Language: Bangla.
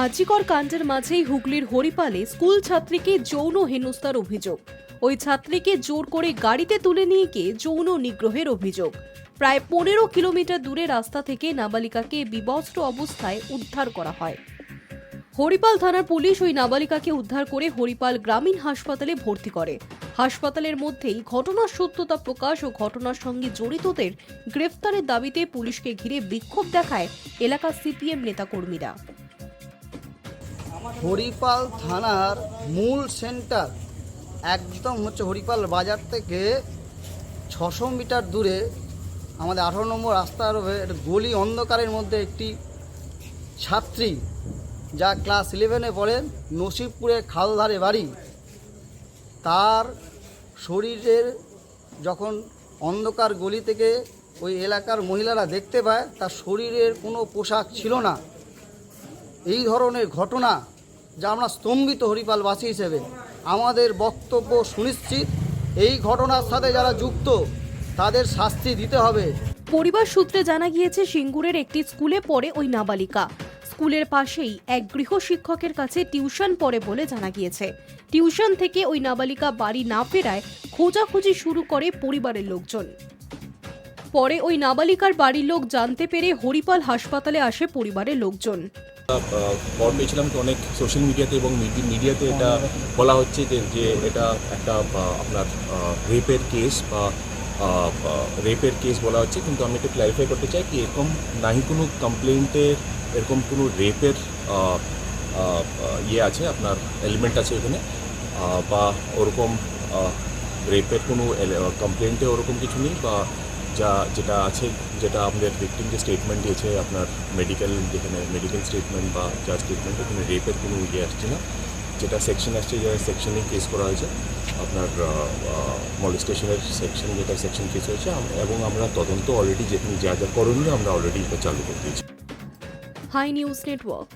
আজিকর কাণ্ডের মাঝেই হুগলির হরিপালে স্কুল ছাত্রীকে যৌন হেনস্থার অভিযোগ। ওই ছাত্রীকে জোর করে গাড়িতে তুলে নিয়ে গিয়ে যৌন নিগ্রহের অভিযোগ। প্রায় পনেরো কিলোমিটার দূরে রাস্তা থেকে নাবালিকাকে বিবস্ত্র অবস্থায় উদ্ধার করা হয়। হরিপাল থানার পুলিশ ওই নাবালিকাকে উদ্ধার করে হরিপাল গ্রামীণ হাসপাতালে ভর্তি করে। হাসপাতালের মধ্যেই ঘটনার সত্যতা প্রকাশ ও ঘটনার সঙ্গে জড়িতদের গ্রেফতারের দাবিতে পুলিশকে ঘিরে বিক্ষোভ দেখায় এলাকার সিপিএম নেতাকর্মীরা। হরিপাল থানার মূল সেন্টার, একদম হচ্ছে হরিপাল বাজার থেকে ছশো মিটার দূরে, আমাদের আঠারো নম্বর রাস্তার গলি অন্ধকারের মধ্যে একটি ছাত্রী, যা ক্লাস ইলেভেনে পড়ে, নসিবপুরে খালধারে বাড়ি। তার শরীরের যখন অন্ধকার গলি থেকে ওই এলাকার মহিলারা দেখতে পায়, তার শরীরের কোনো পোশাক ছিল না। এই ধরনের ঘটনা যা আমরা স্তম্ভিত হরিপালবাসী হিসেবে আমাদের বক্তব্য সুনিশ্চিত। এই ঘটনার সাথে যারা যুক্ত, তাদের শাস্তি দিতে হবে। পরিবার সূত্রে জানা গিয়েছে, সিঙ্গুরের একটি স্কুলে পড়ে ওই নাবালিকা। স্কুলের পাশেই এক গৃহ শিক্ষকের কাছে টিউশন পড়ে বলে জানা গিয়েছে। টিউশন থেকে ওই নাবালিকা বাড়ি না ফেরায় খোঁজাখুঁজি শুরু করে পরিবারের লোকজন। পরে ওই নাবালিকার বাড়ির লোক জানতে পেরে হরিপাল হাসপাতালে আসে পরিবারের লোকজন। খবর পেয়েছিলাম অনেক সোশ্যাল মিডিয়াতে এবং মিডি- মিডিয়াতে এটা বলা হচ্ছে যে যে এটা একটা আপনার রেপের কেস বা রেপের কেস বলা হচ্ছে। কিন্তু আমি একটু ক্ল্যারিফাই করতে চাই কি এরকম নাহি কোনো কমপ্লেন্টের এরকম কোনো রেপের ইয়ে আছে? আপনার এলিমেন্ট আছে এখানে বা ওরকম রেপের কোনো কমপ্লেন্টে ওরকম কিছু নেই বা যা, যেটা আছে, যেটা আমাদের ভিকটিম যে স্টেটমেন্ট দিয়েছে, আপনার মেডিকেল যেখানে মেডিকেল স্টেটমেন্ট বা যা স্টেটমেন্ট ওখানে রেপের কোনো ইয়ে আসছে না। যেটা সেকশন আসছে, যে সেকশনে কেস করা হয়েছে। আপনার মলিস্টেশনের সেকশন যেটা সেকশন কেস হয়েছে এবং আমরা তদন্ত অলরেডি যেখানে যা যা করণীয়, আমরা অলরেডি এটা চালু করে দিয়েছি। High news network